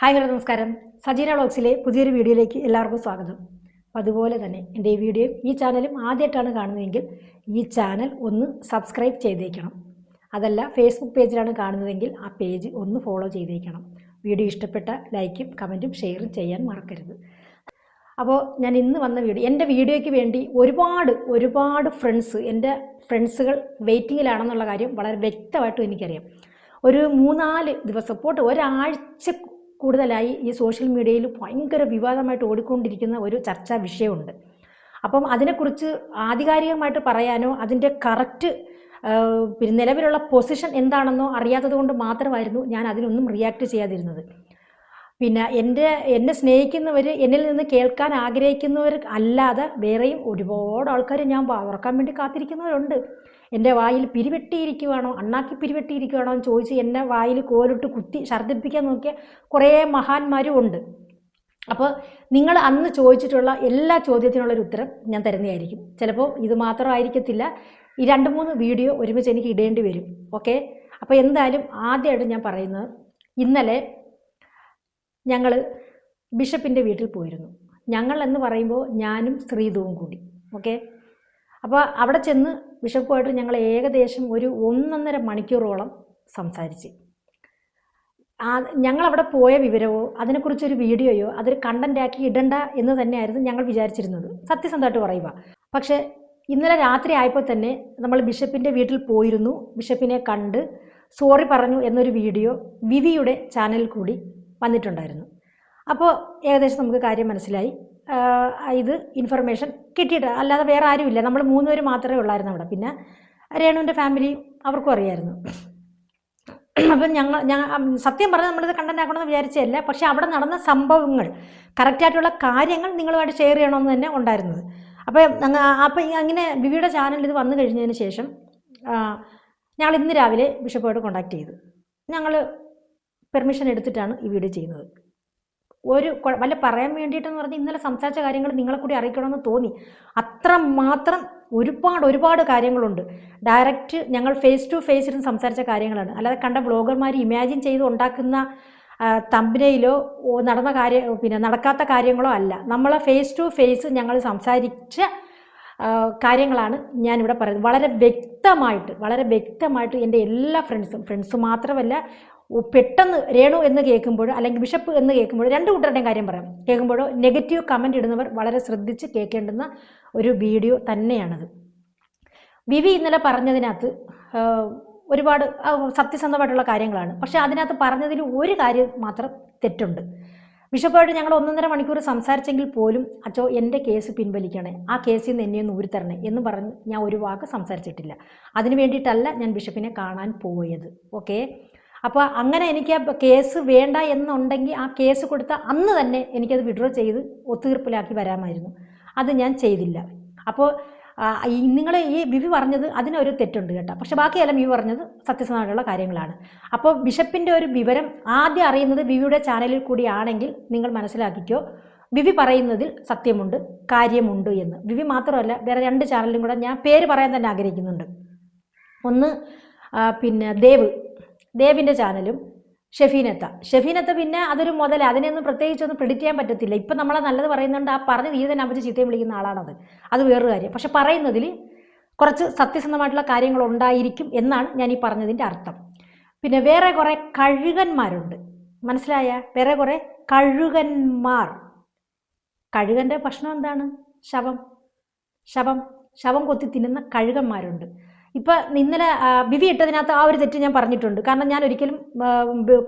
Hi hello നമസ്കാരം. സജീന വ്ളോഗ്സിലെ പുതിയൊരു വീഡിയോയിലേക്ക് എല്ലാവർക്കും സ്വാഗതം. അതുപോലെ തന്നെ എന്റെ ഈ വീഡിയോയും ഈ ചാനലും ആദ്യമായിട്ടാണ് കാണുന്നതെങ്കിൽ ഈ ചാനൽ ഒന്ന് സബ്സ്ക്രൈബ് ചെയ്തേക്കണം. അതല്ല ഫേസ്ബുക്ക് പേജിലാണ് കാണുന്നതെങ്കിൽ ആ പേജ് ഒന്ന് ഫോളോ ചെയ്തേക്കണം. വീഡിയോ ഇഷ്ടപ്പെട്ട ലൈക്കും കമന്റും ഷെയറും ചെയ്യാൻ മറക്കരുത്. അപ്പോൾ ഞാൻ ഇന്ന് വന്ന വീഡിയോ എന്റെ വീഡിയോയ്ക്ക് വേണ്ടി ഒരുപാട് ഒരുപാട് ഫ്രണ്ട്സ് എന്റെ ഫ്രണ്ട്സുകൾ വെയിറ്റിങ്ങിലാണെന്നുള്ള കാര്യം വളരെ വ്യക്തമായിട്ടും എനിക്കറിയാം. ഒരു മൂന്നാൽ ദിവസം പോട്ട് ഒരാഴ്ച കൂടുതലായി ഈ സോഷ്യൽ മീഡിയയിൽ ഭയങ്കര വിവാദമായിട്ട് ഓടിക്കൊണ്ടിരിക്കുന്ന ഒരു ചർച്ചാ വിഷയമുണ്ട്. അപ്പം അതിനെക്കുറിച്ച് ആധികാരികമായിട്ട് പറയാനോ അതിന്റെ കറക്റ്റ് പിന്നെ നിലവിലുള്ള പൊസിഷൻ എന്താണെന്നോ അറിയാത്തത് കൊണ്ട് മാത്രമായിരുന്നു ഞാൻ അതിനൊന്നും റിയാക്ട് ചെയ്യാതിരുന്നത്. പിന്നെ എന്റെ എന്നെ സ്നേഹിക്കുന്നവർ എന്നിൽ നിന്ന് കേൾക്കാൻ ആഗ്രഹിക്കുന്നവർ അല്ലാതെ വേറെയും ഒരുപാട് ആൾക്കാർ ഞാൻ ഓർക്കാൻ വേണ്ടി കാത്തിരിക്കുന്നവരുണ്ട്. എന്റെ വായിൽ പിരിവെട്ടിയിരിക്കുവാണോ? അണ്ണാക്കി പിരിവെട്ടിയിരിക്കുവാണോ എന്ന് ചോദിച്ച് എന്നെ വായിൽ കോലിട്ട് കുത്തി ഛർദ്ദിപ്പിക്കാൻ നോക്കിയ കുറേ മഹാന്മാരും ഉണ്ട്. അപ്പോൾ നിങ്ങൾ അന്ന് ചോദിച്ചിട്ടുള്ള എല്ലാ ചോദ്യത്തിനുള്ളൊരു ഉത്തരം ഞാൻ തരുന്നതായിരിക്കും. ചിലപ്പോൾ ഇത് മാത്രമായിരിക്കത്തില്ല ഈ രണ്ട് മൂന്ന് വീഡിയോ ഒരുമിച്ച് എനിക്ക് ഇടേണ്ടി വരും. ഓക്കെ? അപ്പോൾ എന്തായാലും ആദ്യമായിട്ട് ഞാൻ പറയുന്നത് ഇന്നലെ ഞങ്ങൾ ബിഷപ്പിന്റെ വീട്ടിൽ പോയിരുന്നു. ഞങ്ങൾ എന്ന് പറയുമ്പോൾ ഞാനും ശ്രീധുവും കൂടി. ഓക്കെ? അപ്പോൾ അവിടെ ചെന്ന് ബിഷപ്പുമായിട്ട് ഞങ്ങൾ ഏകദേശം ഒരു ഒന്നൊന്നര മണിക്കൂറോളം സംസാരിച്ച്. ഞങ്ങളവിടെ പോയ വിവരമോ അതിനെക്കുറിച്ചൊരു വീഡിയോയോ അതൊരു കണ്ടന്റാക്കി ഇടണ്ട എന്ന് തന്നെയായിരുന്നു ഞങ്ങൾ വിചാരിച്ചിരുന്നത്. സത്യസന്ധമായിട്ട് പറയുക പക്ഷേ ഇന്നലെ രാത്രി ആയപ്പോൾ തന്നെ നമ്മൾ ബിഷപ്പിന്റെ വീട്ടിൽ പോയിരുന്നു. ബിഷപ്പിനെ കണ്ട് സോറി പറഞ്ഞു എന്നൊരു വീഡിയോ വിവിയുടെ ചാനലിൽ കൂടി വന്നിട്ടുണ്ടായിരുന്നു. അപ്പോൾ ഏകദേശം നമുക്ക് കാര്യം മനസ്സിലായി. ഇത് ഇൻഫർമേഷൻ കിട്ടിയിട്ട് അല്ലാതെ വേറെ ആരുമില്ല. നമ്മൾ മൂന്നുപേർ മാത്രമേ ഉള്ളായിരുന്നു അവിടെ. പിന്നെ രേണുവിന്റെ ഫാമിലി അവർക്കും അറിയായിരുന്നു. അപ്പം ഞങ്ങൾ ഞങ്ങൾ സത്യം പറഞ്ഞാൽ നമ്മളിത് കണ്ടന്റ് ആക്കണമെന്ന് വിചാരിച്ചതല്ല. പക്ഷേ അവിടെ നടന്ന സംഭവങ്ങൾ കറക്റ്റായിട്ടുള്ള കാര്യങ്ങൾ നിങ്ങളുമായിട്ട് ഷെയർ ചെയ്യണമെന്ന് തന്നെ ഉണ്ടായിരുന്നത്. അപ്പോൾ അപ്പം അങ്ങനെ ബിബിയുടെ ചാനൽ ഇത് വന്നു കഴിഞ്ഞതിന് ശേഷം ഞങ്ങൾ ഇന്ന് രാവിലെ ബിഷപ്പോട് കോൺടാക്ട് ചെയ്തു. ഞങ്ങൾ പെർമിഷൻ എടുത്തിട്ടാണ് ഈ വീഡിയോ ചെയ്യുന്നത്. ഒരു വല്ല പറയാൻ വേണ്ടിയിട്ടെന്ന് പറഞ്ഞ് ഇന്നലെ സംസാരിച്ച കാര്യങ്ങൾ നിങ്ങളെ കൂടി അറിയിക്കണമെന്ന് തോന്നി. അത്ര മാത്രം ഒരുപാട് ഒരുപാട് കാര്യങ്ങളുണ്ട്. ഡയറക്റ്റ് ഞങ്ങൾ ഫേസ് ടു ഫേസ് ഇരുന്ന് സംസാരിച്ച കാര്യങ്ങളാണ്. അല്ലാതെ കണ്ട ബ്ലോഗർമാർ ഇമാജിൻ ചെയ്ത് ഉണ്ടാക്കുന്ന തമ്പനയിലോ നടന്ന കാര്യം പിന്നെ നടക്കാത്ത കാര്യങ്ങളോ അല്ല. നമ്മളെ ഫേസ് ടു ഫേസ് ഞങ്ങൾ സംസാരിച്ച കാര്യങ്ങളാണ് ഞാനിവിടെ പറയുന്നത്. വളരെ വ്യക്തമായിട്ട് വളരെ വ്യക്തമായിട്ട് എന്റെ എല്ലാ ഫ്രണ്ട്സും ഫ്രണ്ട്സ് മാത്രമല്ല പെട്ടെന്ന് രേണു എന്ന് കേൾക്കുമ്പോൾ അല്ലെങ്കിൽ ബിഷപ്പ് എന്ന് കേൾക്കുമ്പോൾ രണ്ട് കൂട്ടരുടെയും കാര്യം പറയാം. കേൾക്കുമ്പോഴോ നെഗറ്റീവ് കമന്റ് ഇടുന്നവർ വളരെ ശ്രദ്ധിച്ച് കേൾക്കേണ്ടുന്ന ഒരു വീഡിയോ തന്നെയാണത്. വിവി ഇന്നലെ പറഞ്ഞതിനകത്ത് ഒരുപാട് സത്യസന്ധമായിട്ടുള്ള കാര്യങ്ങളാണ്. പക്ഷേ അതിനകത്ത് പറഞ്ഞതിൽ ഒരു കാര്യം മാത്രം തെറ്റുണ്ട്. ബിഷപ്പായിട്ട് ഞങ്ങൾ ഒന്നൊന്നര മണിക്കൂർ സംസാരിച്ചെങ്കിൽ പോലും അച്ചോ എന്റെ കേസ് പിൻവലിക്കണേ ആ കേസിൽ നിന്ന് എന്നെ ഒന്ന് ഊരിത്തരണേ എന്ന് പറഞ്ഞ് ഞാൻ ഒരു വാക്ക് സംസാരിച്ചിട്ടില്ല. അതിന് വേണ്ടിയിട്ടല്ല ഞാൻ ബിഷപ്പിനെ കാണാൻ പോയത്. ഓക്കെ? അപ്പോൾ അങ്ങനെ എനിക്ക് ആ കേസ് വേണ്ട എന്നുണ്ടെങ്കിൽ ആ കേസ് കൊടുത്ത അന്ന് തന്നെ എനിക്കത് വിഡ്രോ ചെയ്ത് ഒത്തുതീർപ്പിലാക്കി വരാമായിരുന്നു. അത് ഞാൻ ചെയ്തില്ല. അപ്പോൾ നിങ്ങൾ ഈ വിവി പറഞ്ഞത് അതിനൊരു തെറ്റുണ്ട് കേട്ടോ. പക്ഷെ ബാക്കിയെല്ലാം വിവി പറഞ്ഞത് സത്യസന്ധമായിട്ടുള്ള കാര്യങ്ങളാണ്. അപ്പോൾ ബിഷപ്പിന്റെ ഒരു വിവരം ആദ്യം അറിയുന്നത് വിവിയുടെ ചാനലിൽ കൂടിയാണെങ്കിൽ നിങ്ങൾ മനസ്സിലാക്കിക്കോ വിവി പറയുന്നതിൽ സത്യമുണ്ട് കാര്യമുണ്ട് എന്ന്. വിവി മാത്രമല്ല വേറെ രണ്ട് ചാനലിലും കൂടെ ഞാൻ പേര് പറയാൻ തന്നെ ആഗ്രഹിക്കുന്നുണ്ട്. ഒന്ന് പിന്നെ ദേവ്. ദേവിന്റെ ചാനലും ഷെഫീനത്ത. ഷെഫീനത്ത പിന്നെ അതൊരു മുതൽ അതിനെയൊന്നും പ്രത്യേകിച്ചൊന്നും പ്രിഡിക്റ്റ് ചെയ്യാൻ പറ്റത്തില്ല. ഇപ്പം നമ്മളെ നല്ലത് പറയുന്നുണ്ട് ആ പറഞ്ഞ് തീരെ തന്നെ അവർ ചീത്തയും വിളിക്കുന്ന ആളാണത്. അത് വേറൊരു കാര്യം. പക്ഷെ പറയുന്നതിൽ കുറച്ച് സത്യസന്ധമായിട്ടുള്ള കാര്യങ്ങൾ ഉണ്ടായിരിക്കും എന്നാണ് ഞാൻ ഈ പറഞ്ഞതിന്റെ അർത്ഥം. പിന്നെ വേറെ കുറേ കഴുകന്മാരുണ്ട്. മനസ്സിലായ? വേറെ കുറേ കഴുകന്മാർ. കഴുകന്റെ ഭക്ഷണം എന്താണ്? ശവം. ശവം. ശവം കൊത്തി തിന്നുന്ന കഴുകന്മാരുണ്ട്. ഇപ്പം ഇന്നലെ ബിവി ഇട്ടതിനകത്ത് ആ ഒരു തെറ്റ് ഞാൻ പറഞ്ഞിട്ടുണ്ട്. കാരണം ഞാൻ ഒരിക്കലും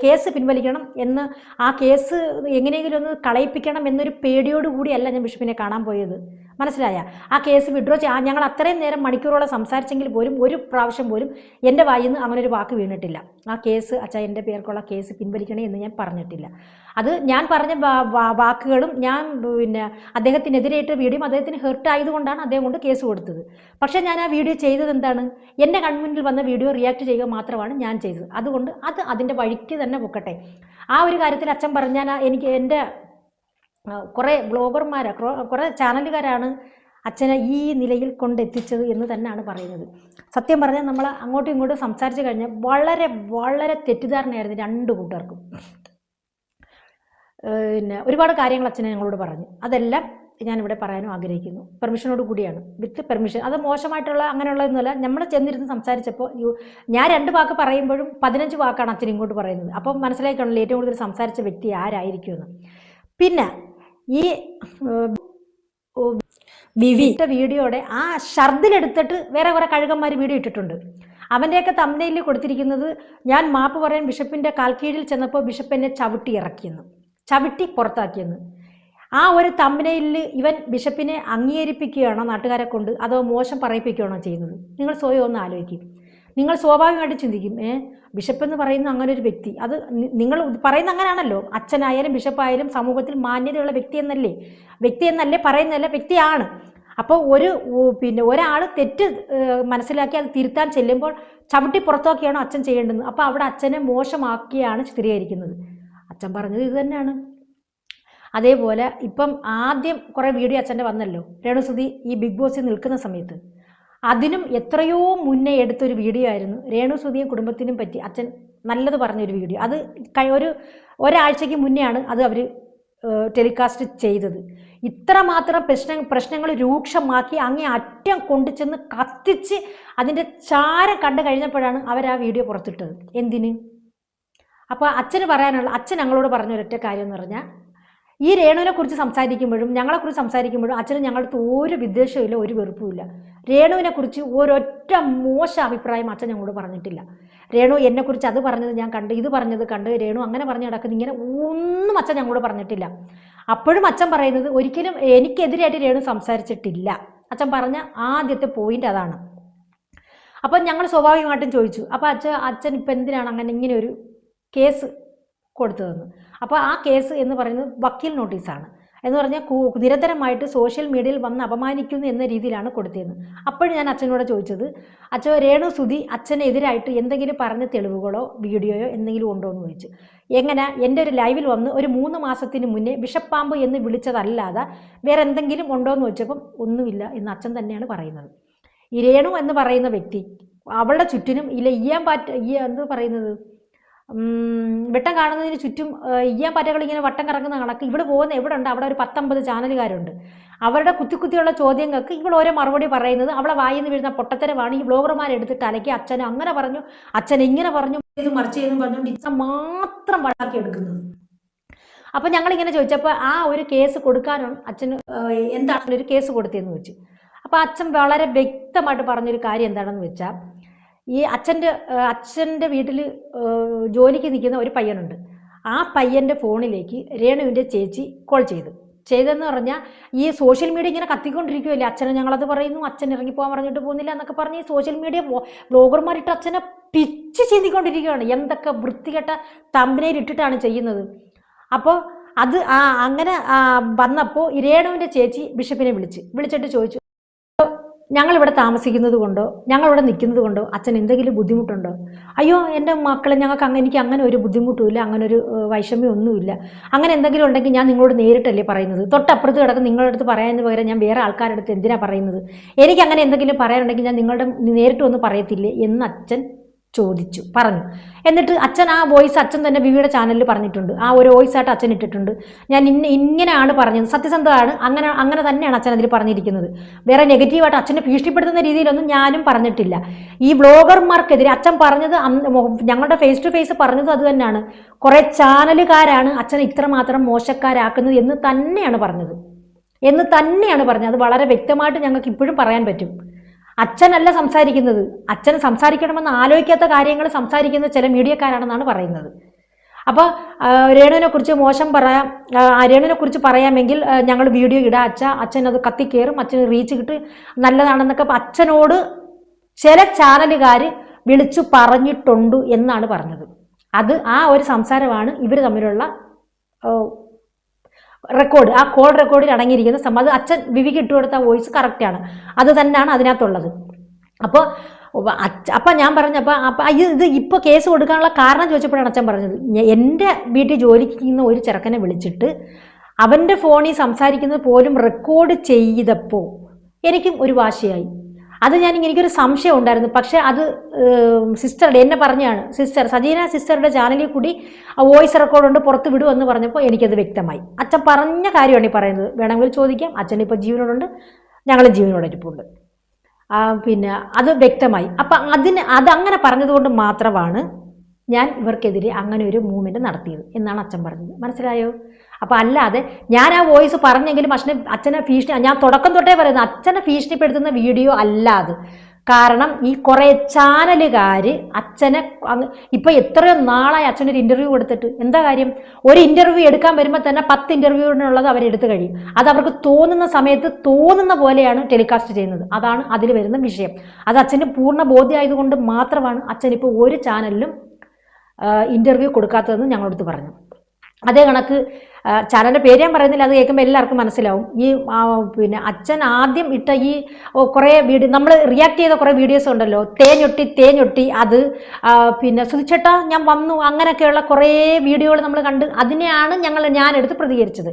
കേസ് പിൻവലിക്കണം എന്ന് ആ കേസ് എങ്ങനെയെങ്കിലും ഒന്ന് കളയിപ്പിക്കണം എന്നൊരു പേടിയോടുകൂടിയല്ല ഞാൻ ബിഷപ്പിനെ കാണാൻ പോയത്. മനസ്സിലായ? ആ കേസ് വിഡ്രോ ചെയ്യാൻ ഞങ്ങൾ അത്രയും നേരം മണിക്കൂറോളം സംസാരിച്ചെങ്കിൽ പോലും ഒരു പ്രാവശ്യം പോലും എന്റെ വായിൽ നിന്ന് അങ്ങനെ ഒരു വാക്ക് വീണിട്ടില്ല. ആ കേസ് അച്ഛാ എന്റെ പേർക്കുള്ള കേസ് പിൻവലിക്കണേ എന്ന് ഞാൻ പറഞ്ഞിട്ടില്ല. അത് ഞാൻ പറഞ്ഞ വാക്കുകളും ഞാൻ പിന്നെ അദ്ദേഹത്തിനെതിരായിട്ട് വീഡിയോ അദ്ദേഹത്തിന് ഹെർട്ട് ആയതുകൊണ്ടാണ് അദ്ദേഹം കൊണ്ട് കേസ് കൊടുത്തത്. പക്ഷേ ഞാൻ ആ വീഡിയോ ചെയ്തത് എന്താണ്? എന്റെ കൺമുന്നിൽ വന്ന വീഡിയോ റിയാക്ട് ചെയ്യുക മാത്രമാണ് ഞാൻ ചെയ്തത്. അതുകൊണ്ട് അത് അതിന്റെ വഴിക്ക് തന്നെ പൊക്കട്ടെ. ആ ഒരു കാര്യത്തിൽ അച്ഛൻ പറഞ്ഞാൽ എനിക്ക് എന്റെ കുറേ ബ്ലോഗർമാർ കുറേ ചാനലുകാരാണ് അച്ഛനെ ഈ നിലയിൽ കൊണ്ടെത്തിച്ചത് എന്ന് തന്നെയാണ് പറയുന്നത്. സത്യം പറഞ്ഞാൽ നമ്മൾ അങ്ങോട്ടും ഇങ്ങോട്ടും സംസാരിച്ച് കഴിഞ്ഞാൽ വളരെ വളരെ തെറ്റിദ്ധാരണയായിരുന്നു രണ്ട് കൂട്ടർക്കും പിന്നെ ഒരുപാട് കാര്യങ്ങൾ അച്ഛനെ ഞങ്ങളോട് പറഞ്ഞു. അതെല്ലാം ഞാനിവിടെ പറയാനും ആഗ്രഹിക്കുന്നു. പെർമിഷനോട് കൂടിയാണ്. With permission. അത് മോശമായിട്ടുള്ള അങ്ങനെയുള്ളതൊന്നുമല്ല. നമ്മൾ ചെന്നിരുന്ന് സംസാരിച്ചപ്പോൾ ഞാൻ രണ്ട് വാക്ക് പറയുമ്പോഴും പതിനഞ്ച് വാക്കാണ് അച്ഛൻ ഇങ്ങോട്ട് പറയുന്നത്. അപ്പം മനസ്സിലാക്കണമല്ലോ ഏറ്റവും കൂടുതൽ സംസാരിച്ച വ്യക്തി ആരായിരിക്കുമെന്ന്. പിന്നെ ഈ വിവി വീഡിയോടെ ആ ഷർദിലെടുത്തിട്ട് വേറെ കുറെ കഴുകന്മാർ വീഡിയോ ഇട്ടിട്ടുണ്ട്. അവന്റെയൊക്കെ തമ്മനയിൽ കൊടുത്തിരിക്കുന്നത് ഞാൻ മാപ്പ് പറയാൻ ബിഷപ്പിന്റെ കാൽക്കീഴിൽ ചെന്നപ്പോൾ ബിഷപ്പ് എന്നെ ചവിട്ടി ഇറക്കിയെന്ന് ചവിട്ടി പുറത്താക്കിയെന്ന്. ആ ഒരു തമ്മനയിൽ ഇവൻ ബിഷപ്പിനെ അംഗീകരിപ്പിക്കുകയാണോ നാട്ടുകാരെ കൊണ്ട് അതോ മോശം പറയിപ്പിക്കുകയാണോ ചെയ്യുന്നത്? നിങ്ങൾ സ്വയം ഒന്ന് ആലോചിക്കും. നിങ്ങൾ സ്വാഭാവികമായിട്ട് ചിന്തിക്കും ഏ ബിഷപ്പ് എന്ന് പറയുന്ന അങ്ങനെ ഒരു വ്യക്തി അത് നിങ്ങൾ പറയുന്ന അങ്ങനെയാണല്ലോ അച്ഛനായാലും ബിഷപ്പായാലും സമൂഹത്തിൽ മാന്യതയുള്ള വ്യക്തി എന്നല്ലേ വ്യക്തി എന്നല്ലേ പറയുന്നതല്ല വ്യക്തിയാണ്. അപ്പോൾ ഒരു പിന്നെ ഒരാൾ തെറ്റ് മനസ്സിലാക്കി അത് തിരുത്താൻ ചെല്ലുമ്പോൾ ചവിട്ടി പുറത്താക്കിയാണ് അച്ഛൻ ചെയ്യേണ്ടത്? അപ്പോൾ അവിടെ അച്ഛനെ മോശമാക്കിയാണ് ചിത്രീകരിക്കുന്നത്. അച്ഛൻ പറഞ്ഞത് ഇത് തന്നെയാണ്. അതേപോലെ ഇപ്പം ആദ്യം കുറേ വീഡിയോ അച്ഛന്റെ വന്നല്ലോ രേണുസുതി ഈ ബിഗ് ബോസിൽ നിൽക്കുന്ന സമയത്ത്. അതിനും എത്രയോ മുന്നേ എടുത്തൊരു വീഡിയോ ആയിരുന്നു. രേണു സുധിയും കുടുംബത്തിനും പറ്റി അച്ഛൻ നല്ലത് പറഞ്ഞൊരു വീഡിയോ. അത് ഒരു ഒരാഴ്ചയ്ക്ക് മുന്നെയാണ് അത് അവർ ടെലികാസ്റ്റ് ചെയ്തത്. ഇത്രമാത്രം പ്രശ്ന പ്രശ്നങ്ങൾ രൂക്ഷമാക്കി അങ്ങേ അറ്റം കൊണ്ടു ചെന്ന് കത്തിച്ച് അതിന്റെ ചാരം കണ്ടു കഴിഞ്ഞപ്പോഴാണ് അവർ ആ വീഡിയോ പുറത്തിട്ടത്. എന്തിന്? അപ്പോൾ അച്ഛന് പറയാനുള്ള അച്ഛൻ ഞങ്ങളോട് പറഞ്ഞ ഒരൊറ്റ കാര്യം എന്ന് പറഞ്ഞാൽ ഈ രേണുവിനെ കുറിച്ച് സംസാരിക്കുമ്പോഴും ഞങ്ങളെ കുറിച്ച് സംസാരിക്കുമ്പോഴും അച്ഛനും ഞങ്ങളുടെ ഒരു വിദ്വേഷവും ഇല്ല ഒരു വെറുപ്പുമില്ല. രേണുവിനെ കുറിച്ച് ഒരൊറ്റ മോശ അഭിപ്രായം അച്ഛൻ ഞങ്ങളോട് പറഞ്ഞിട്ടില്ല. രേണു എന്നെക്കുറിച്ച് അത് പറഞ്ഞത് ഞാൻ കണ്ട് ഇത് പറഞ്ഞത് കണ്ട് രേണു അങ്ങനെ പറഞ്ഞു നടക്കുന്നത് ഇങ്ങനെ ഒന്നും അച്ഛൻ ഞങ്ങളോട് പറഞ്ഞിട്ടില്ല. അപ്പോഴും അച്ഛൻ പറയുന്നത് ഒരിക്കലും എനിക്കെതിരായിട്ട് രേണു സംസാരിച്ചിട്ടില്ല. അച്ഛൻ പറഞ്ഞ ആദ്യത്തെ പോയിന്റ് അതാണ്. അപ്പം ഞങ്ങൾ സ്വാഭാവികമായിട്ടും ചോദിച്ചു അപ്പോൾ അച്ഛൻ അച്ഛൻ ഇപ്പം എന്തിനാണ് അങ്ങനെ ഇങ്ങനെ ഒരു കേസ് കൊടുത്തതെന്ന് അപ്പോൾ ആ കേസ് എന്ന് പറയുന്നത് വക്കീൽ നോട്ടീസാണ്. എന്ന് പറഞ്ഞാൽ നിരന്തരമായിട്ട് സോഷ്യൽ മീഡിയയിൽ വന്ന് അപമാനിക്കുന്നു എന്ന രീതിയിലാണ് കൊടുത്തതെന്ന് അപ്പോഴും ഞാൻ അച്ഛനോട് ചോദിച്ചത് അച്ഛൻ രേണു സുധി അച്ഛനെതിരായിട്ട് എന്തെങ്കിലും പറഞ്ഞ തെളിവുകളോ വീഡിയോയോ എന്തെങ്കിലും ഉണ്ടോ? എന്ന് ചോദിച്ചു. എങ്ങനെ? എന്റെ ഒരു ലൈവിൽ വന്ന് ഒരു മൂന്ന് മാസത്തിന് മുന്നേ വിഷപ്പാമ്പ് എന്ന് വിളിച്ചതല്ലാതെ വേറെ എന്തെങ്കിലും ഉണ്ടോ എന്ന് ചോദിച്ചപ്പം ഒന്നുമില്ല എന്ന് അച്ഛൻ തന്നെയാണ് പറയുന്നത്. ഈ രേണു എന്ന് പറയുന്ന വ്യക്തി അവളുടെ ചുറ്റിനും ഇല്ല ഇയ്യാൻ പാറ്റ ഈ എന്ത് പറയുന്നത്? വെട്ടം കാണുന്നതിന് ചുറ്റും ഇയ്യാൻ പാറ്റകൾ ഇങ്ങനെ വട്ടം കറങ്ങുന്ന കണക്ക് ഇവിടെ പോകുന്ന എവിടെ ഉണ്ട് അവിടെ ഒരു പത്തൊമ്പത് ചാനലുകാരുണ്ട്. അവരുടെ കുത്തി കുത്തിയുള്ള ചോദ്യങ്ങൾക്ക് ഇവിടെ ഓരോ മറുപടി പറയുന്നത് അവളെ വായിൽ നിന്ന് വീഴുന്ന പൊട്ടത്തരമാണ്. ഈ ബ്ലോഗർമാരെടുത്തിട്ട് അലക്കി അച്ഛൻ അങ്ങനെ പറഞ്ഞു. അച്ഛൻ ഇങ്ങനെ പറഞ്ഞു ഇത് മറിച്ച് ചെയ്തെന്ന് പറഞ്ഞുകൊണ്ട് ഇച്ഛ മാത്രം വളാക്കി എടുക്കുന്നത്. അപ്പം ഞങ്ങളിങ്ങനെ ചോദിച്ചപ്പോൾ ആ ഒരു കേസ് കൊടുക്കാനാണ് അച്ഛന് എന്താണ് ഒരു കേസ് കൊടുത്തതെന്ന് വെച്ചു അപ്പോൾ അച്ഛൻ വളരെ വ്യക്തമായിട്ട് പറഞ്ഞൊരു കാര്യം എന്താണെന്ന് വെച്ചാൽ ഈ അച്ഛന്റെ അച്ഛന്റെ വീട്ടിൽ ജോലിക്ക് നിൽക്കുന്ന ഒരു പയ്യനുണ്ട്. ആ പയ്യന്റെ ഫോണിലേക്ക് രേണുവിന്റെ ചേച്ചി കോൾ ചെയ്തു. ചെയ്തെന്ന് പറഞ്ഞാൽ ഈ സോഷ്യൽ മീഡിയ ഇങ്ങനെ കത്തിക്കൊണ്ടിരിക്കുമല്ലേ അച്ഛനെ ഞങ്ങളത് പറയുന്നു അച്ഛൻ ഇറങ്ങി പോകാൻ പറഞ്ഞിട്ട് പോകുന്നില്ല എന്നൊക്കെ പറഞ്ഞ് ഈ സോഷ്യൽ മീഡിയ ബ്ലോഗർമാരിട്ട് അച്ഛനെ പിച്ച് ചെയ്തിക്കൊണ്ടിരിക്കുകയാണ് എന്തൊക്കെ വൃത്തികെട്ട തമ്പനയിൽ ഇട്ടിട്ടാണ് ചെയ്യുന്നത്. അപ്പോൾ അത് അങ്ങനെ വന്നപ്പോൾ ഇരേണുവിന്റെ രേണുവിന്റെ ചേച്ചി ബിഷപ്പിനെ വിളിച്ച് വിളിച്ചിട്ട് ചോദിച്ചു ഞങ്ങളിവിടെ താമസിക്കുന്നത് കൊണ്ടോ ഞങ്ങളിവിടെ നിൽക്കുന്നത് കൊണ്ടോ അച്ഛൻ എന്തെങ്കിലും ബുദ്ധിമുട്ടുണ്ടോ? അയ്യോ എന്റെ മക്കളെ ഞങ്ങൾക്ക് അങ്ങനെ എനിക്ക് അങ്ങനെ ഒരു ബുദ്ധിമുട്ടുമില്ല അങ്ങനെ ഒരു വൈഷമ്യമൊന്നുമില്ല. അങ്ങനെ എന്തെങ്കിലും ഉണ്ടെങ്കിൽ ഞാൻ നിങ്ങളോട് നേരിട്ടല്ലേ പറയുന്നത്? തൊട്ടപ്പുറത്ത് കിടക്കുന്ന നിങ്ങളുടെ അടുത്ത് പറയാനു പകരം ഞാൻ വേറെ ആൾക്കാരുടെ അടുത്ത് എന്തിനാണ് പറയുന്നത്? എനിക്ക് അങ്ങനെ എന്തെങ്കിലും പറയാനുണ്ടെങ്കിൽ ഞാൻ നിങ്ങളുടെ നേരിട്ട് ഒന്ന് പറയത്തില്ലേ? എന്ന് അച്ഛൻ ചോദിച്ചു പറഞ്ഞു. എന്നിട്ട് അച്ഛൻ ആ വോയിസ് അച്ഛൻ തന്നെ വിവിയുടെ ചാനലിൽ പറഞ്ഞിട്ടുണ്ട്. ആ ഒരു വോയിസ് ആയിട്ട് അച്ഛൻ ഇട്ടിട്ടുണ്ട്. ഞാൻ ഇന്ന ഇങ്ങനെയാണ് പറഞ്ഞത്. സത്യസന്ധമാണ്. അങ്ങനെ അങ്ങനെ തന്നെയാണ് അച്ഛൻ അതിൽ പറഞ്ഞിരിക്കുന്നത്. വേറെ നെഗറ്റീവായിട്ട് അച്ഛനെ ഭീഷണിപ്പെടുത്തുന്ന രീതിയിലൊന്നും ഞാനും പറഞ്ഞിട്ടില്ല. ഈ വ്ളോഗർമാർക്കെതിരെ അച്ഛൻ പറഞ്ഞത് ഞങ്ങളുടെ ഫേസ് ടു ഫേസ് പറഞ്ഞത് അത് തന്നെയാണ്. കുറേ ചാനലുകാരാണ് അച്ഛൻ ഇത്രമാത്രം മോശക്കാരാക്കുന്നത് എന്ന് തന്നെയാണ് പറഞ്ഞത്. എന്ന് തന്നെയാണ് പറഞ്ഞത്. അത് വളരെ വ്യക്തമായിട്ട് ഞങ്ങൾക്ക് ഇപ്പോഴും പറയാൻ പറ്റും. അച്ഛനല്ല സംസാരിക്കുന്നത്. അച്ഛൻ സംസാരിക്കണമെന്ന് ആലോചിക്കാത്ത കാര്യങ്ങൾ സംസാരിക്കുന്ന ചില മീഡിയക്കാരാണെന്നാണ് പറയുന്നത്. അപ്പോൾ രേണുവിനെ കുറിച്ച് മോശം പറയാം രേണുവിനെ കുറിച്ച് പറയാമെങ്കിൽ ഞങ്ങൾ വീഡിയോ ഇടാം അച്ഛ അച്ഛൻ അത് കത്തിക്കയറും അച്ഛന് റീച്ച് കിട്ടി നല്ലതാണെന്നൊക്കെ അച്ഛനോട് ചില ചാനലുകാർ വിളിച്ചു പറഞ്ഞിട്ടുണ്ട് എന്നാണ് പറഞ്ഞത്. അത് ആ ഒരു സംസാരമാണ് ഇവർ തമ്മിലുള്ള റെക്കോർഡ് ആ കോൾ റെക്കോർഡിൽ അടങ്ങിയിരിക്കുന്ന സംഭവം അത് അച്ഛൻ വിവിക്ക് ഇട്ട് കൊടുത്ത വോയിസ് കറക്റ്റാണ് അത് തന്നെയാണ് അതിനകത്തുള്ളത്. അപ്പോൾ അപ്പം ഞാൻ പറഞ്ഞപ്പോൾ അപ്പം ഇത് ഇപ്പോൾ കേസ് കൊടുക്കാനുള്ള കാരണം ചോദിച്ചപ്പോഴാണ് അച്ഛൻ പറഞ്ഞത്. എന്റെ വീട്ടിൽ ജോലിക്ക് ഒരു ചെറുക്കനെ വിളിച്ചിട്ട് അവന്റെ ഫോണിൽ സംസാരിക്കുന്നത് പോലും റെക്കോർഡ് ചെയ്തപ്പോൾ എനിക്കും ഒരു വാശിയായി. അത് ഞാൻ എനിക്കൊരു സംശയം ഉണ്ടായിരുന്നു. പക്ഷേ അത് സിസ്റ്ററുടെ എന്നെ പറഞ്ഞാണ്. സിസ്റ്റർ സജീന സിസ്റ്ററുടെ ചാനലിൽ കൂടി ആ വോയിസ് റെക്കോർഡ് റെക്കോർഡുണ്ട് പുറത്ത് വിടുമെന്ന് പറഞ്ഞപ്പോൾ എനിക്കത് വ്യക്തമായി. അച്ഛൻ പറഞ്ഞ കാര്യമാണ് ഈ പറയുന്നത്. വേണമെങ്കിൽ ചോദിക്കാം. അച്ഛൻ ഇപ്പോൾ ജീവനോടുണ്ട്. ഞങ്ങൾ ജീവനോടെ ഇരിപ്പുണ്ട്. പിന്നെ അത് വ്യക്തമായി. അപ്പം അതിന് അത് അങ്ങനെ പറഞ്ഞതുകൊണ്ട് മാത്രമാണ് ഞാൻ ഇവർക്കെതിരെ അങ്ങനെ ഒരു മൂവ്മെന്റ് നടത്തിയത് എന്നാണ് അച്ഛൻ പറഞ്ഞത്. മനസ്സിലായോ? അപ്പോൾ അല്ലാതെ ഞാൻ ആ വോയിസ് പറഞ്ഞെങ്കിലും അച്ഛനെ അച്ഛനെ ഭീഷണി ഞാൻ തുടക്കം തൊട്ടേ പറയുന്നത് അച്ഛനെ ഭീഷണിപ്പെടുത്തുന്ന വീഡിയോ അല്ല അത്. കാരണം ഈ കുറേ ചാനലുകാർ അച്ഛനെ ഇപ്പം എത്രയോ നാളായി അച്ഛനൊരു ഇന്റർവ്യൂ കൊടുത്തിട്ട്. എന്താ കാര്യം? ഒരു ഇന്റർവ്യൂ എടുക്കാൻ വരുമ്പോൾ തന്നെ പത്ത് ഇന്റർവ്യൂവിനുള്ളത് അവരെടുത്ത് കഴിയും. അത് അവർക്ക് തോന്നുന്ന സമയത്ത് തോന്നുന്ന പോലെയാണ് ടെലികാസ്റ്റ് ചെയ്യുന്നത്. അതാണ് അതിൽ വരുന്ന വിഷയം. അത് അച്ഛന് പൂർണ ബോധ്യമായതുകൊണ്ട് മാത്രമാണ് അച്ഛനിപ്പോൾ ഒരു ചാനലിലും ഇന്റർവ്യൂ കൊടുക്കാത്തതെന്ന് ഞങ്ങളടുത്ത് പറഞ്ഞു. അതേ കണക്ക് ചാനലിന്റെ പേര് ഞാൻ പറയുന്നില്ല അത് കേൾക്കുമ്പോൾ എല്ലാവർക്കും മനസ്സിലാവും. ഈ പിന്നെ അച്ഛൻ ആദ്യം ഇട്ട ഈ കുറേ വീഡിയോ നമ്മൾ റിയാക്ട് ചെയ്ത കുറേ വീഡിയോസ് ഉണ്ടല്ലോ. തേഞ്ഞൊട്ടി തേഞ്ഞൊട്ടി അത് പിന്നെ സുധിച്ചേട്ടാ ഞാൻ വന്നു അങ്ങനെയൊക്കെയുള്ള കുറേ വീഡിയോകൾ നമ്മൾ കണ്ട് അതിനെയാണ് ഞങ്ങൾ ഞാൻ എടുത്ത് പ്രതികരിച്ചത്.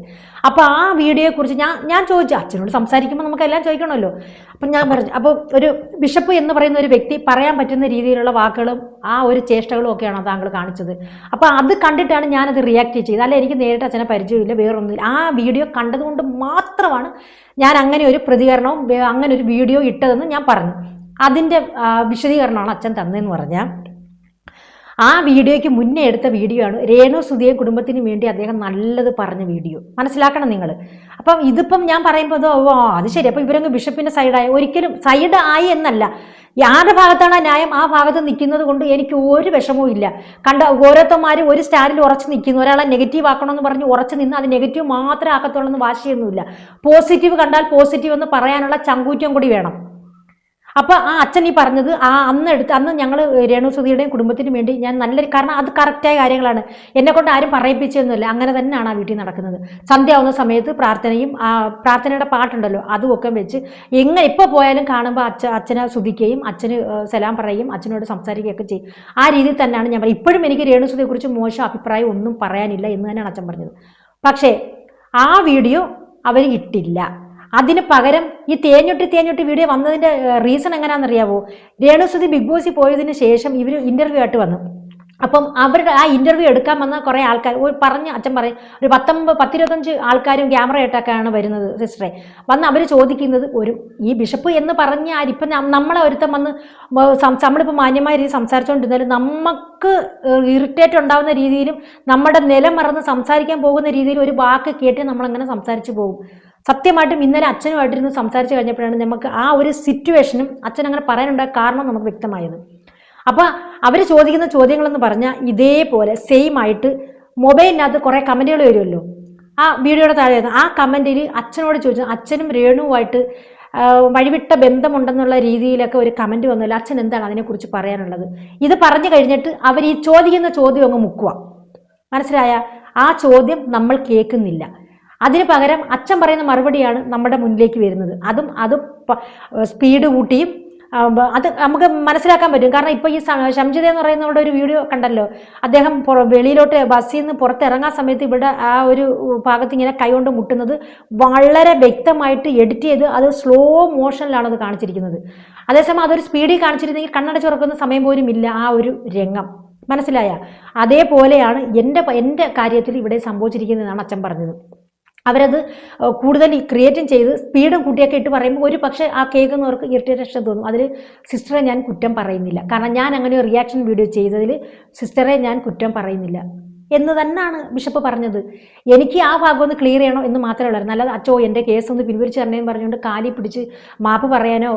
അപ്പോൾ ആ വീഡിയോയെക്കുറിച്ച് ഞാൻ ഞാൻ ചോദിച്ചു അച്ഛനോട് സംസാരിക്കുമ്പോൾ നമുക്കെല്ലാം ചോദിക്കണമല്ലോ. അപ്പം ഞാൻ പറഞ്ഞു അപ്പോൾ ഒരു ബിഷപ്പ് എന്ന് പറയുന്ന ഒരു വ്യക്തി പറയാൻ പറ്റുന്ന രീതിയിലുള്ള വാക്കുകളും ആ ഒരു ചേഷ്ടകളും ഒക്കെയാണ് താങ്കൾ കാണിച്ചത്. അപ്പോൾ അത് കണ്ടിട്ടാണ് ഞാനത് റിയാക്ട് ചെയ്തത്. അല്ല എനിക്ക് നേരിട്ട് അച്ഛനെ പരിചയമില്ല വേറൊന്നുമില്ല. ആ വീഡിയോ കണ്ടതുകൊണ്ട് മാത്രമാണ് ഞാൻ അങ്ങനെ ഒരു പ്രതികരണവും അങ്ങനെ ഒരു വീഡിയോ ഇട്ടതെന്ന് ഞാൻ പറഞ്ഞു. അതിന്റെ വിശദീകരണമാണ് അച്ഛൻ തന്നതെന്ന് പറഞ്ഞാൽ ആ വീഡിയോയ്ക്ക് മുന്നേ എടുത്ത വീഡിയോ ആണ് രേണു സുധിയെ കുടുംബത്തിന് വേണ്ടി അദ്ദേഹം നല്ലത് പറഞ്ഞ വീഡിയോ. മനസ്സിലാക്കണം നിങ്ങൾ അപ്പം ഇതിപ്പം ഞാൻ പറയുമ്പോൾ അത് ശരി. അപ്പം ഇവരങ്ങ് ബിഷപ്പിന്റെ സൈഡായി ഒരിക്കലും സൈഡ് ആയി എന്നല്ല. ആരുടെ ഭാഗത്താണ് ന്യായം. ആ ഭാഗത്ത് നിൽക്കുന്നത് കൊണ്ട് എനിക്ക് ഒരു വിഷമവും ഇല്ല. കണ്ട ഓരോരുത്തന്മാർ ഒരു സ്റ്റാൻഡിൽ ഉറച്ച് നിൽക്കുന്നു. ഒരാളെ നെഗറ്റീവ് ആക്കണമെന്ന് പറഞ്ഞ് ഉറച്ച് നിന്ന് അത് നെഗറ്റീവ് മാത്രമേ ആക്കത്തുള്ളൂ എന്ന് വാശിയൊന്നുമില്ല. പോസിറ്റീവ് കണ്ടാൽ പോസിറ്റീവ് എന്ന് പറയാനുള്ള ചങ്കൂറ്റം കൂടി വേണം. അപ്പൊ ആ അച്ഛൻ ഈ പറഞ്ഞത് ആ അന്ന് എടുത്ത് അന്ന് ഞങ്ങൾ രേണുസുതിയുടെയും കുടുംബത്തിനും വേണ്ടി ഞാൻ നല്ലൊരു കാരണം അത് കറക്റ്റായ കാര്യങ്ങളാണ്. എന്നെ കൊണ്ട് ആരും പറയിപ്പിച്ചൊന്നുമില്ല അങ്ങനെ തന്നെയാണ് ആ വീട്ടിൽ നടക്കുന്നത്. സന്ധ്യ ആവുന്ന സമയത്ത് പ്രാർത്ഥനയും ആ പ്രാർത്ഥനയുടെ പാട്ടുണ്ടല്ലോ അതും ഒക്കെ വെച്ച് എങ്ങനെ ഇപ്പോൾ പോയാലും കാണുമ്പോൾ അച്ഛ അച്ഛനെ സുധിക്കുകയും അച്ഛന് സലാം പറയുകയും അച്ഛനോട് സംസാരിക്കുകയൊക്കെ ചെയ്യും. ആ രീതിയിൽ തന്നെയാണ് ഞാൻ പറയുന്നത്. ഇപ്പോഴും എനിക്ക് രേണുസുതിയെക്കുറിച്ച് മോശം അഭിപ്രായം ഒന്നും പറയാനില്ല എന്ന് തന്നെയാണ് അച്ഛൻ പറഞ്ഞത്. പക്ഷേ ആ വീഡിയോ അവർ ഇട്ടില്ല. അതിന് പകരം ഈ തേഞ്ഞൊട്ടി തേഞ്ഞൊട്ടി വീഡിയോ വന്നതിന്റെ റീസൺ എങ്ങനെയാണെന്നറിയാവോ രേണുസുതി ബിഗ് ബോസിൽ പോയതിന് ശേഷം ഇവർ ഇന്റർവ്യൂ ആയിട്ട് വന്നു. അപ്പം അവരുടെ ആ ഇന്റർവ്യൂ എടുക്കാൻ വന്ന കുറേ ആൾക്കാർ ഒരു പറഞ്ഞ് അച്ഛൻ പറയും ഒരു പത്തൊമ്പത് പത്തിരുപത്തഞ്ച് ആൾക്കാരും ക്യാമറ ആയിട്ടൊക്കെയാണ് വരുന്നത് സിസ്റ്ററെ വന്ന് അവർ ചോദിക്കുന്നത് ഒരു ഈ ബിഷപ്പ് എന്ന് പറഞ്ഞ ആര്? ഇപ്പം നമ്മളെ ഒരുത്തം വന്ന് നമ്മളിപ്പോൾ മാന്യമായ രീതിയിൽ സംസാരിച്ചുകൊണ്ടിരുന്നാലും നമുക്ക് ഇറിറ്റേറ്റ് ഉണ്ടാകുന്ന രീതിയിലും നമ്മുടെ നിലം മറന്ന് സംസാരിക്കാൻ പോകുന്ന രീതിയിൽ ഒരു വാക്ക് കേട്ട് നമ്മളങ്ങനെ സംസാരിച്ച് പോകും. സത്യമായിട്ടും ഇന്നലെ അച്ഛനുമായിട്ടിരുന്ന് സംസാരിച്ച് കഴിഞ്ഞപ്പോഴാണ് നമുക്ക് ആ ഒരു സിറ്റുവേഷനും അച്ഛൻ അങ്ങനെ പറയാനുണ്ടായ കാരണം നമുക്ക് വ്യക്തമായത്. അപ്പോൾ അവർ ചോദിക്കുന്ന ചോദ്യങ്ങളെന്ന് പറഞ്ഞാൽ ഇതേപോലെ സെയിം ആയിട്ട് മൊബൈലിനകത്ത് കുറേ കമന്റുകൾ വരുമല്ലോ. ആ വീഡിയോയുടെ താഴെ ആ കമന്റിൽ അച്ഛനോട് ചോദിച്ചു അച്ഛനും രേണുവുമായിട്ട് വഴിവിട്ട ബന്ധമുണ്ടെന്നുള്ള രീതിയിലൊക്കെ ഒരു കമന്റ് വന്നല്ലോ. അച്ഛൻ എന്താണ് അതിനെക്കുറിച്ച് പറയാനുള്ളത്? ഇത് പറഞ്ഞു കഴിഞ്ഞിട്ട് അവർ ഈ ചോദിക്കുന്ന ചോദ്യം അങ്ങ് മുക്കുക. മനസ്സിലായ? ആ ചോദ്യം നമ്മൾ കേൾക്കുന്നില്ല. അതിന് പകരം അച്ഛൻ പറയുന്ന മറുപടിയാണ് നമ്മുടെ മുന്നിലേക്ക് വരുന്നത്. അതും അതും സ്പീഡ് കൂട്ടിയും അത് നമുക്ക് മനസ്സിലാക്കാൻ പറ്റും. കാരണം ഇപ്പോൾ ഈ ശംജിത എന്ന് പറയുന്നവരുടെ ഒരു വീഡിയോ കണ്ടല്ലോ. അദ്ദേഹം വെളിയിലോട്ട് ബസ്സിൽ നിന്ന് പുറത്തിറങ്ങാൻ സമയത്ത് ഇവിടെ ആ ഒരു ഭാഗത്ത് ഇങ്ങനെ കൈകൊണ്ട് മുട്ടുന്നത് വളരെ വ്യക്തമായിട്ട് എഡിറ്റ് ചെയ്ത് അത് സ്ലോ മോഷനിലാണ് അത് കാണിച്ചിരിക്കുന്നത്. അതേസമയം അതൊരു സ്പീഡിൽ കാണിച്ചിരുന്നെങ്കിൽ കണ്ണടച്ച് ഉറക്കുന്ന സമയം പോലും ഇല്ല ആ ഒരു രംഗം. മനസ്സിലായ? അതേപോലെയാണ് എന്റെ എന്റെ കാര്യത്തിൽ ഇവിടെ സംഭവിച്ചിരിക്കുന്നതെന്നാണ് അച്ഛൻ പറഞ്ഞത്. അവരത് കൂടുതൽ ക്രിയേറ്റും ചെയ്ത് സ്പീഡും കൂട്ടിയൊക്കെ ഇട്ട് പറയുമ്പോൾ ഒരു പക്ഷേ ആ കേൾക്കുന്നവർക്ക് ഇറിറ്റേഷൻ തോന്നും. അതിൽ സിസ്റ്ററെ ഞാൻ കുറ്റം പറയുന്നില്ല. കാരണം ഞാൻ അങ്ങനെ ഒരു റിയാക്ഷൻ വീഡിയോ ചെയ്തതിൽ സിസ്റ്ററെ ഞാൻ കുറ്റം പറയുന്നില്ല. എന്ന് തന്നെയാണ് ബിഷപ്പ് പറഞ്ഞത്. എനിക്ക് ആ ഭാഗം ഒന്ന് ക്ലിയർ ചെയ്യണോ എന്ന് മാത്രമേ ഉള്ളൂ അല്ലാതെ അച്ഛോ എന്റെ കേസ് ഒന്ന് പിൻവലിച്ച് തരണേന്ന് പറഞ്ഞുകൊണ്ട് കാലി പിടിച്ച് മാപ്പ് പറയാനോ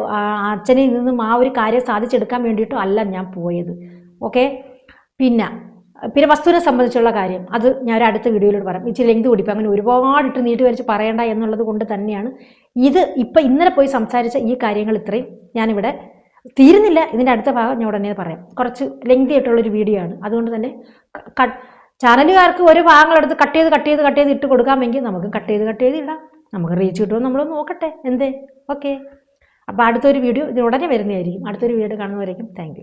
അച്ഛനിൽ നിന്നും ആ ഒരു കാര്യം സാധിച്ചെടുക്കാൻ വേണ്ടിയിട്ടോ അല്ല ഞാൻ പോയത്. ഓക്കെ പിന്നെ പിന്നെ വസ്തുവിനെ സംബന്ധിച്ചുള്ള കാര്യം. അത് ഞാൻ ഒരു അടുത്ത വീഡിയോയിലൂടെ പറയാം. ഇച്ചിരി ലെങ്ത് കൂടിപ്പോൾ അങ്ങനെ ഒരുപാട് ഇട്ട് നീട്ടി വരച്ച് പറയണ്ട എന്നുള്ളത് കൊണ്ട് തന്നെയാണ് ഇത് ഇപ്പം ഇന്നലെ പോയി സംസാരിച്ച ഈ കാര്യങ്ങൾ ഇത്രയും. ഞാനിവിടെ തീരുന്നില്ല. ഇതിന്റെ അടുത്ത ഭാഗം ഞാൻ ഉടനെ പറയാം. കുറച്ച് ലെങ്തി ആയിട്ടുള്ളൊരു വീഡിയോ ആണ്. അതുകൊണ്ട് തന്നെ ചാനലുകാർക്ക് ഒരു ഭാഗങ്ങളെടുത്ത് കട്ട് ചെയ്ത് കട്ട് ചെയ്ത് കട്ട് ചെയ്ത് ഇട്ട് കൊടുക്കാമെങ്കിൽ നമുക്ക് കട്ട് ചെയ്ത് കട്ട് ചെയ്ത് ഇടാം. നമുക്ക് റീച്ച് കിട്ടുമോ നമ്മൾ നോക്കട്ടെ. എന്തേ? ഓക്കെ അപ്പോൾ അടുത്തൊരു വീഡിയോ ഇത് ഉടനെ വരുന്നതായിരിക്കും. അടുത്തൊരു വീഡിയോ കാണുന്നവരേക്കും താങ്ക്